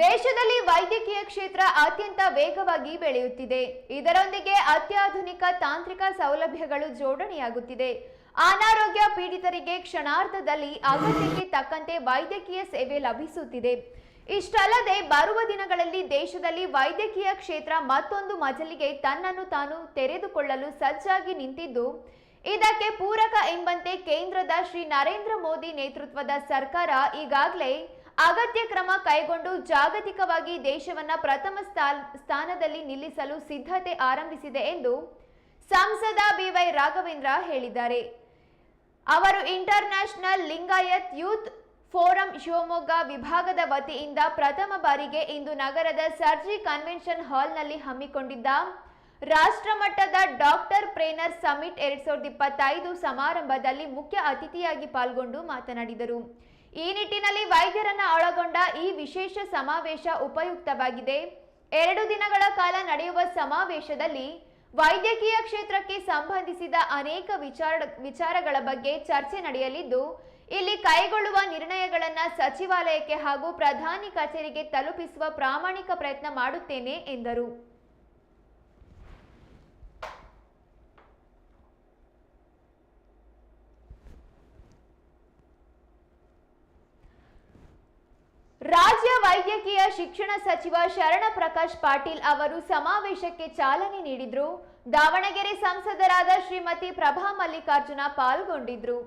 ದೇಶದಲ್ಲಿ ವೈದ್ಯಕೀಯ ಕ್ಷೇತ್ರ ಅತ್ಯಂತ ವೇಗವಾಗಿ ಬೆಳೆಯುತ್ತಿದೆ. ಇದರೊಂದಿಗೆ ಅತ್ಯಾಧುನಿಕ ತಾಂತ್ರಿಕ ಸೌಲಭ್ಯಗಳು ಜೋಡಣೆಯಾಗುತ್ತಿದೆ. ಅನಾರೋಗ್ಯ ಪೀಡಿತರಿಗೆ ಕ್ಷಣಾರ್ಧದಲ್ಲಿ ಅಗತ್ಯಕ್ಕೆ ತಕ್ಕಂತೆ ವೈದ್ಯಕೀಯ ಸೇವೆ ಲಭಿಸುತ್ತಿದೆ. ಇಷ್ಟಲ್ಲದೆ, ಬರುವ ದಿನಗಳಲ್ಲಿ ದೇಶದಲ್ಲಿ ವೈದ್ಯಕೀಯ ಕ್ಷೇತ್ರ ಮತ್ತೊಂದು ಮಜಲಿಗೆ ತನ್ನನ್ನು ತಾನು ತೆರೆದುಕೊಳ್ಳಲು ಸಜ್ಜಾಗಿ ನಿಂತಿದ್ದು, ಇದಕ್ಕೆ ಪೂರಕ ಎಂಬಂತೆ ಕೇಂದ್ರದ ಶ್ರೀ ನರೇಂದ್ರ ಮೋದಿ ನೇತೃತ್ವದ ಸರ್ಕಾರ ಈಗಾಗಲೇ ಅಗತ್ಯ ಕ್ರಮ ಕೈಗೊಂಡು ಜಾಗತಿಕವಾಗಿ ದೇಶವನ್ನ ಪ್ರಥಮ ಸ್ಥಾ- ಸ್ಥಾನದಲ್ಲಿ ನಿಲ್ಲಿಸಲು ಸಿದ್ಧತೆ ಆರಂಭಿಸಿದೆ ಎಂದು ಸಂಸದ ಬಿವೈ ರಾಘವೇಂದ್ರ ಹೇಳಿದ್ದಾರೆ. ಅವರು international Lingayat youth forum Shivamogga ವಿಭಾಗದ ವತಿಯಿಂದ ಪ್ರಥಮ ಬಾರಿಗೆ ಇಂದು ನಗರದ ಸರ್ಜಿ ಕನ್ವೆನ್ಷನ್ ಹಾಲ್ನಲ್ಲಿ ಹಮ್ಮಿಕೊಂಡಿದ್ದ ರಾಷ್ಟ್ರಮಟ್ಟದ ಡಾಕ್ಟರ್ ಪ್ರೇನರ್ ಸಮಿಟ್ ಎರಡ್ ಸಾವಿರದ ಇಪ್ಪತ್ತೈದು ಸಮಾರಂಭದಲ್ಲಿ ಮುಖ್ಯ ಅತಿಥಿಯಾಗಿ ಪಾಲ್ಗೊಂಡು ಮಾತನಾಡಿದರು. ಈ ನಿಟ್ಟಿನಲ್ಲಿ ವೈದ್ಯರನ್ನ ಒಳಗೊಂಡ ಈ ವಿಶೇಷ ಸಮಾವೇಶ ಉಪಯುಕ್ತವಾಗಿದೆ. ಎರಡು ದಿನಗಳ ಕಾಲ ನಡೆಯುವ ಸಮಾವೇಶದಲ್ಲಿ ವೈದ್ಯಕೀಯ ಕ್ಷೇತ್ರಕ್ಕೆ ಸಂಬಂಧಿಸಿದ ಅನೇಕ ವಿಚಾರ, ವಿಚಾರಗಳ ಬಗ್ಗೆ ಚರ್ಚೆ ನಡೆಯಲಿದ್ದು, ಇಲ್ಲಿ ಕೈಗೊಳ್ಳುವ ನಿರ್ಣಯಗಳನ್ನು ಸಚಿವಾಲಯಕ್ಕೆ ಹಾಗೂ ಪ್ರಧಾನಿ ಕಚೇರಿಗೆ ತಲುಪಿಸುವ ಪ್ರಾಮಾಣಿಕ ಪ್ರಯತ್ನ ಮಾಡುತ್ತೇನೆ ಎಂದರು. ವೈದ್ಯಕೀಯ ಶಿಕ್ಷಣ ಸಚಿವ ಶರಣ ಪ್ರಕಾಶ್ ಪಾಟೀಲ್ ಅವರು ಸಮಾವೇಶಕ್ಕೆ ಚಾಲನೆ ನೀಡಿದ್ರು. ದಾವಣಗೆರೆ ಸಂಸದರಾದ ಶ್ರೀಮತಿ ಪ್ರಭಾ ಮಲ್ಲಿಕಾರ್ಜುನ ಪಾಲ್ಗೊಂಡಿದ್ರು.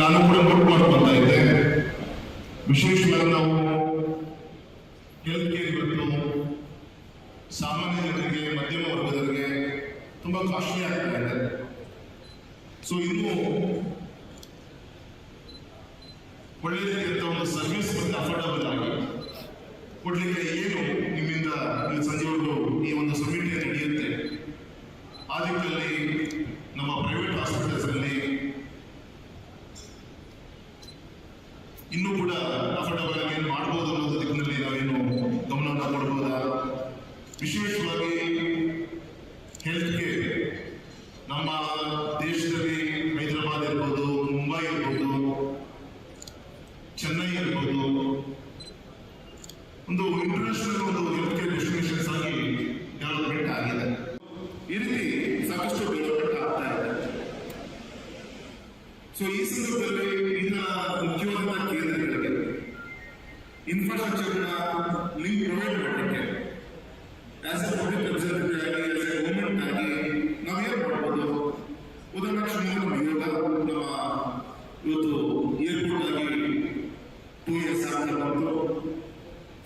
ನಾನು ಕೂಡ ಇದ್ದೆ. ನಾವು ಸಾಮಾನ್ಯ ಜನರಿಗೆ, ಮಧ್ಯಮ ವರ್ಗದವರಿಗೆ ತುಂಬಾ ಕಾಸ್ಟ್ಲಿ ಸೊ ಇನ್ನು ಒಳ್ಳೆ ರೀತಿಯಂತ ಒಂದು ಸರ್ವಿಸ್ ಮತ್ತೆ ಅಫೋರ್ಡಬಲ್ ಆಗಿ, ಕೊಡ್ಲಿಕ್ಕೆ ಏನು ನಿಮ್ಮಿಂದ ಸಂಜೆವರೆಗೂ ಈ ಒಂದು ಸಮಿತಿ ನಡೆಯುತ್ತೆ ಆ ದಿಕ್ಕಲ್ಲಿ ನಮ್ಮ ಪ್ರೈವೇಟ್ ಹಾಸ್ಪಿಟಲ್ಸ್ ಅಲ್ಲಿ ಇನ್ನೂ ಕೂಡ ಅಫೋರ್ಡಬಲ್ ಆಗಿ ಏನು ಮಾಡ್ಬೋದು ಅನ್ನೋದು ದಿಕ್ಕಿನಲ್ಲಿ ನಾವೇನು ಗಮನವನ್ನು ಕೊಡ್ಬೋದಾ ವಿಶೇಷವಾಗಿ ಹೆಲ್ತ್ ಕೇರ್ ನಮ್ಮ ದೇಶದಲ್ಲಿ ಹೈದರಾಬಾದ್ ಇರ್ಬೋದು ಮುಂಬೈ ಇರ್ಬೋದು ಚೆನ್ನೈ ಇರ್ಬೋದು ಒಂದು ಇಂಟರ್ನ್ಯಾಷನಲ್ ಒಂದು ಹೆಲ್ತ್ ಕೇರ್ ಡೆಸ್ಟಿನೇಷನ್ಸ್ ಆಗಿ ಡೆವಲಪ್ಮೆಂಟ್ ಆಗಿದೆ. ಈ ರೀತಿ ಸಾಕಷ್ಟು ಡೆವಲಪ್ಮೆಂಟ್ ಆಗ್ತಾ ಇದೆ. ಸೊ ಈ ಸಂದರ್ಭದಲ್ಲಿ ಇನ್ನ ಮುಖ್ಯವಾದ ಕೇಂದ್ರಗಳಿಗೆ ಇನ್ಫ್ರಾಸ್ಟ್ರಕ್ಚರ್ ಲಿಂಕ್ ಪ್ರೊವೈಡ್ ಮಾಡಲಿಕ್ಕೆ ಆಸ್ ಎ ಪಬ್ಲಿಕ್ ಕನ್ಸಲ್ಟೆಂಟ್ ಆಗಿ ಆಸ್ ಎ ಗೌರ್ಮೆಂಟ್ ಆಗಿ ನಾವೇನು ಮಾಡ್ಬೋದು? ಉದಾಹರಣೆ ನಮ್ಮ ಇವತ್ತು ಏರ್ಪೋರ್ಟ್ ಆಗಿ ಟೂ ಇಯರ್ಸ್ ಆಗ್ತಾ ಬಂತು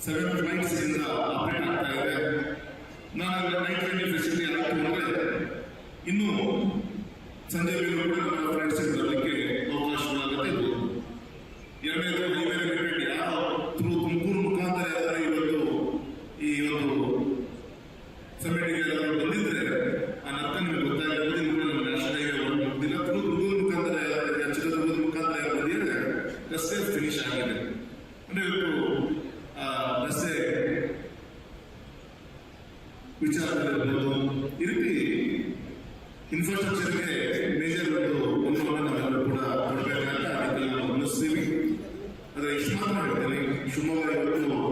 ಸೆವೆನ್ ಫ್ಲೈಟ್ಸ್ ಇಂದ ಆಗ್ತಾ ಇದೆ. ನಾನು ನೈಟ್ ರೈಡಿಂಗ್ ಫೆಸಿಲಿಟಿ ಇನ್ನು ಸಂಜೆ ವೇಳೆ ಕೂಡ ನಮ್ಮ ಫ್ರೆಂಡ್ಸ್ ಬರಲಿಕ್ಕೆ ಅವಕಾಶಗಳಾಗುತ್ತೆ. ಇನ್ಫ್ರಾಸ್ಟ್ರಕ್ಚರ್ಗೆ ಮೇಜರ್ ಒಂದು ಕೂಡ ಅದಕ್ಕೆ ನಾವು ಆದರೆ ಇಷ್ಟು ಮಾತ್ರ ಶಿವಮೊಗ್ಗ